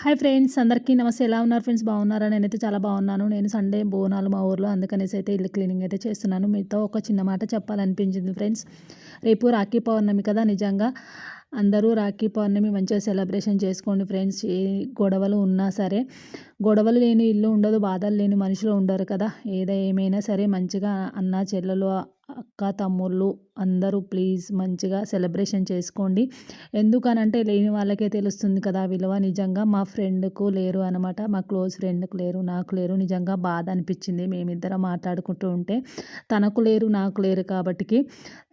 Hi friends అందరికీ నమస్తే. ఎలా ఉన్నారు ఫ్రెండ్స్? బాగున్నారా? నేనైతే చాలా బాగున్నాను. నేను సండే బోనాలు మా ఊర్లో అందుకనేసి అయితే ఇల్లు క్లీనింగ్ అయితే చేస్తున్నాను. మీతో ఒక చిన్న మాట చెప్పాలనిపించింది ఫ్రెండ్స్. రేపు రాఖీ పౌర్ణమి కదా నిజంగా. అందరూ రాఖీ పౌర్ణమి మంచిగా సెలబ్రేషన్ చేసుకోండి ఫ్రెండ్స్. ఏ గొడవలు ఉన్నా సరే గొడవలు లేని ఇల్లు ఉండదు బాధలు లేని మనుషులు ఉండరు కదా. ఏదేమైనా సరే మంచిగా అన్న చెల్లెలు అక్క తమ్ముళ్ళు అందరూ ప్లీజ్ మంచిగా సెలబ్రేషన్ చేసుకోండి. ఎందుకనంటే లేని వాళ్ళకే తెలుస్తుంది కదా విలువ. నిజంగా మా ఫ్రెండ్కు లేరు అనమాట మా క్లోజ్ ఫ్రెండ్కు లేరు నాకు లేరు. నిజంగా బాధ అనిపించింది మేమిద్దరం మాట్లాడుకుంటూ ఉంటే. తనకు లేరు నాకు లేరు కాబట్టి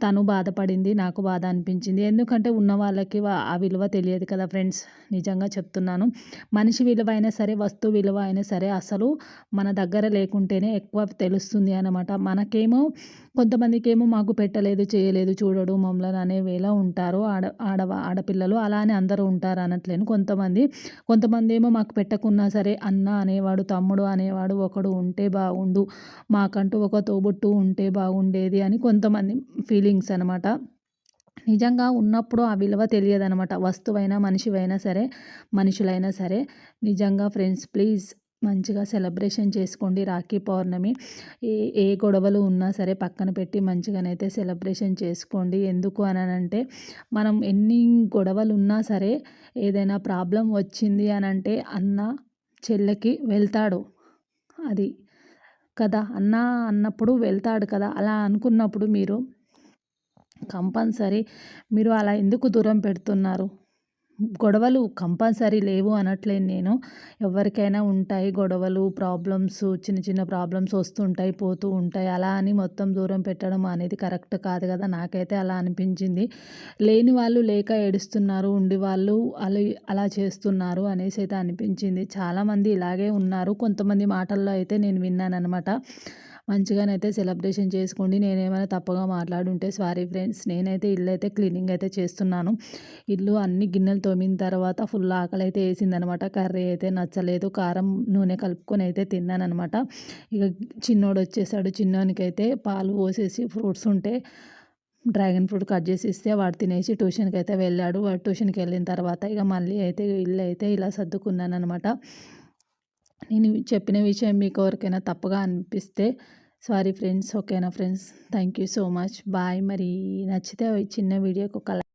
తను బాధపడింది నాకు బాధ అనిపించింది. ఎందుకంటే ఉన్న వాళ్ళకి ఆ విలువ తెలియదు కదా ఫ్రెండ్స్. నిజంగా చెప్తున్నాను. మనిషి విలువ అయినా సరే వస్తువు విలువ అయినా సరే అసలు మన దగ్గర లేకుంటేనే ఎక్కువ తెలుస్తుంది అనమాట మనకేమో కొంతమందికి ఏమో మాకు పెట్టలేదు చేయలేదు చూడడు మమ్మల్ని అనే ఉంటారు. ఆడ ఆడవా ఆడపిల్లలు అలానే అందరూ ఉంటారు అనట్లేను. కొంతమంది కొంతమంది ఏమో మాకు పెట్టకున్నా సరే అన్న అనేవాడు తమ్ముడు అనేవాడు ఒకడు ఉంటే బాగుండు మాకంటూ ఒక తోబుట్టు ఉంటే బాగుండేది అని కొంతమంది ఫీలింగ్స్ అనమాట. నిజంగా ఉన్నప్పుడు ఆ విలువ తెలియదనమాట. వస్తువైనా మనిషివైనా సరే మనుషులైనా సరే నిజంగా ఫ్రెండ్స్ ప్లీజ్ మంచిగా సెలబ్రేషన్ చేసుకోండి రాఖీ పౌర్ణమి. ఏ ఏ గొడవలు ఉన్నా సరే పక్కన పెట్టి మంచిగానైతే సెలబ్రేషన్ చేసుకోండి. ఎందుకు అని అంటే మనం ఎన్ని గొడవలు ఉన్నా సరే ఏదైనా ప్రాబ్లం వచ్చింది అని అంటే అన్న చెల్లెకి వెళ్తాడు. అది కదా అన్న అన్నప్పుడు వెళ్తాడు కదా అలా అనుకున్నప్పుడు మీరు కంపల్సరీ మీరు అలా ఎందుకు దూరం పెడుతున్నారు? గొడవలు కంపల్సరీ లేవు అనట్లేను నేను. ఎవరికైనా ఉంటాయి గొడవలు ప్రాబ్లమ్స్ చిన్న చిన్న ప్రాబ్లమ్స్ వస్తుంటాయి పోతూ ఉంటాయి. అలా అని మొత్తం దూరం పెట్టడం అనేది కరెక్ట్ కాదు కదా. నాకైతే అలా అనిపించింది. లేని వాళ్ళు లేక ఏడుస్తున్నారు ఉండి వాళ్ళు అలా అలా చేస్తున్నారు అనేసి అయితే అనిపించింది. చాలామంది ఇలాగే ఉన్నారు. కొంతమంది మాటల్లో అయితే నేను విన్నాను అనమాట మంచిగానైతే సెలబ్రేషన్ చేసుకోండి. నేనేమైనా తప్పగా మాట్లాడుంటే సారీ ఫ్రెండ్స్ నేనైతే ఇల్లు అయితే క్లీనింగ్ అయితే చేస్తున్నాను. ఇల్లు అన్ని గిన్నెలు తోమిన తర్వాత ఫుల్ ఆకలి అయితే వేసిందనమాట. కర్రీ అయితే నచ్చలేదు. కారం నూనె కలుపుకొని అయితే తిన్నానమాట ఇక చిన్నోడు వచ్చేసాడు. చిన్నోనికైతే అయితే పాలు పోసేసి ఫ్రూట్స్ ఉంటే డ్రాగన్ ఫ్రూట్ కట్ చేసి ఇస్తే వాడు తినేసి ట్యూషన్కి అయితే వెళ్ళాడు. వాడు ట్యూషన్కి వెళ్ళిన తర్వాత ఇక మళ్ళీ అయితే ఇల్లు అయితే ఇలా సర్దుకున్నాను అనమాట నేను చెప్పిన విషయం మీకు ఎవరికైనా తప్పుగా అనిపిస్తే సారీ ఫ్రెండ్స్ ఓకేనా friends? Thank you so much. Bye. మరి నచ్చితే చిన్న వీడియోకి ఒక